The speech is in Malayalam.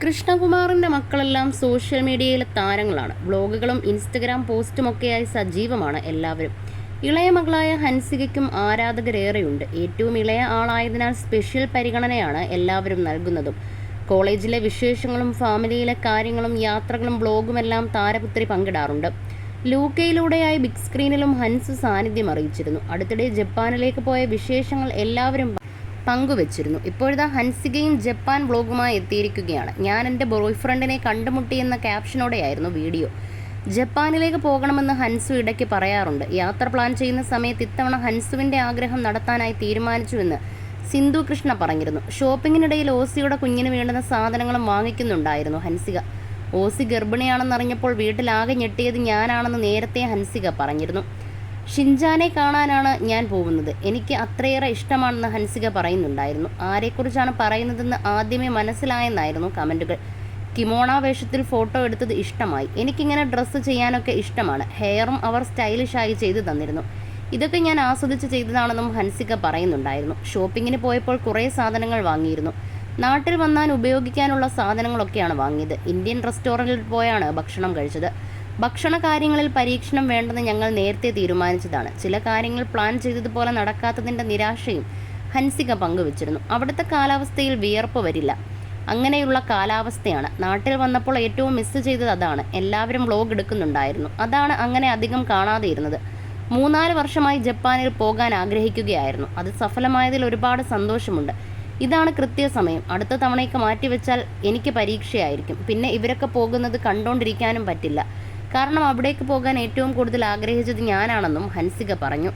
കൃഷ്ണകുമാറിന്റെ മക്കളെല്ലാം സോഷ്യൽ മീഡിയയിലെ താരങ്ങളാണ്. ബ്ലോഗുകളും ഇൻസ്റ്റഗ്രാം പോസ്റ്റുമൊക്കെയായി സജീവമാണ് എല്ലാവരും. ഇളയ മകളായ ഹൻസികയ്ക്കും ആരാധകരേറെയുണ്ട്. ഏറ്റവും ഇളയ ആളായതിനാൽ സ്പെഷ്യൽ പരിഗണനയാണ് എല്ലാവരും നൽകുന്നതും. കോളേജിലെ വിശേഷങ്ങളും ഫാമിലിയിലെ കാര്യങ്ങളും യാത്രകളും ബ്ലോഗുമെല്ലാം താരപുത്രി പങ്കിടാറുണ്ട്. ലൂക്കയിലൂടെയായി ബിഗ് സ്ക്രീനിലും ഹൻസ് സാന്നിധ്യം അറിയിച്ചിരുന്നു. അടുത്തിടെ ജപ്പാനിലേക്ക് പോയ വിശേഷങ്ങൾ എല്ലാവരും പങ്കുവച്ചിരുന്നു. ഇപ്പോഴത്തെ ഹൻസികയും ജപ്പാൻ വ്ളോഗുമായി എത്തിയിരിക്കുകയാണ്. ഞാൻ എന്റെ ബോയ്ഫ്രണ്ടിനെ കണ്ടുമുട്ടി എന്ന ക്യാപ്ഷനോടെയായിരുന്നു വീഡിയോ. ജപ്പാനിലേക്ക് പോകണമെന്ന് ഹൻസു ഇടയ്ക്ക് പറയാറുണ്ട്. യാത്ര പ്ലാൻ ചെയ്യുന്ന സമയത്ത് ഇത്തവണ ഹൻസുവിന്റെ ആഗ്രഹം നടത്താനായി തീരുമാനിച്ചുവെന്ന് സിന്ധു കൃഷ്ണ പറഞ്ഞിരുന്നു. ഷോപ്പിങ്ങിനിടയിൽ ഓസിയുടെ കുഞ്ഞിന് വേണ്ടുന്ന സാധനങ്ങളും വാങ്ങിക്കുന്നുണ്ടായിരുന്നു ഹൻസിക. ഓസി ഗർഭിണിയാണെന്നറിഞ്ഞപ്പോൾ വീട്ടിലാകെ ഞെട്ടിയത് ഞാനാണെന്ന് നേരത്തെ ഹൻസിക പറഞ്ഞിരുന്നു. ഷിൻജാനെ കാണാനാണ് ഞാൻ പോകുന്നത്. എനിക്ക് അത്രയേറെ ഇഷ്ടമാണെന്ന് ഹൻസിക പറയുന്നുണ്ടായിരുന്നു. ആരെക്കുറിച്ചാണ് പറയുന്നതെന്ന് ആദ്യമേ മനസ്സിലായെന്നായിരുന്നു കമന്റുകൾ കിമോണ വേഷത്തിൽ ഫോട്ടോ എടുത്തത് ഇഷ്ടമായി. എനിക്കിങ്ങനെ ഡ്രസ്സ് ചെയ്യാനൊക്കെ ഇഷ്ടമാണ്. ഹെയറും അവർ സ്റ്റൈലിഷായി ചെയ്തു തന്നിരുന്നു. ഇതൊക്കെ ഞാൻ ആസ്വദിച്ച് ചെയ്തതാണെന്നും ഹൻസിക പറയുന്നുണ്ടായിരുന്നു. ഷോപ്പിങ്ങിന് പോയപ്പോൾ കുറേ സാധനങ്ങൾ വാങ്ങിയിരുന്നു. നാട്ടിൽ വന്നാൽ ഉപയോഗിക്കാനുള്ള സാധനങ്ങളൊക്കെയാണ് വാങ്ങിയത്. ഇന്ത്യൻ റെസ്റ്റോറന്റിൽ പോയാണ് ഭക്ഷണം കഴിച്ചത്. ഭക്ഷണ കാര്യങ്ങളിൽ പരീക്ഷണം വേണ്ടെന്ന് ഞങ്ങൾ നേരത്തെ തീരുമാനിച്ചതാണ്. ചില കാര്യങ്ങൾ പ്ലാൻ ചെയ്തതുപോലെ നടക്കാത്തതിന്റെ നിരാശയും ഹൻസിക പങ്കുവച്ചിരുന്നു. അവിടുത്തെ കാലാവസ്ഥയിൽ വിയർപ്പ് വരില്ല. അങ്ങനെയുള്ള കാലാവസ്ഥയാണ്. നാട്ടിൽ വന്നപ്പോൾ ഏറ്റവും മിസ് ചെയ്തത് അതാണ്. എല്ലാവരും വ്ലോഗ് എടുക്കുന്നുണ്ടായിരുന്നു. അതാണ് അങ്ങനെ അധികം കാണാതെ ഇരുന്നത് മൂന്നാൽ വർഷമായി ജപ്പാനിൽ പോകാൻ ആഗ്രഹിക്കുകയായിരുന്നു. അത് സഫലമായതിൽ ഒരുപാട് സന്തോഷമുണ്ട്. ഇതാണ് കൃത്യസമയം. അടുത്ത തവണയ്ക്ക് മാറ്റിവെച്ചാൽ എനിക്ക് പരീക്ഷയായിരിക്കും. പിന്നെ ഇവരൊക്കെ പോകുന്നത് കണ്ടുകൊണ്ടിരിക്കാനും പറ്റില്ല. കാരണം അവിടേക്ക് പോകാൻ ഏറ്റവും കൂടുതൽ ആഗ്രഹിച്ചത് ഞാനാണെന്നും ഹൻസിക പറഞ്ഞു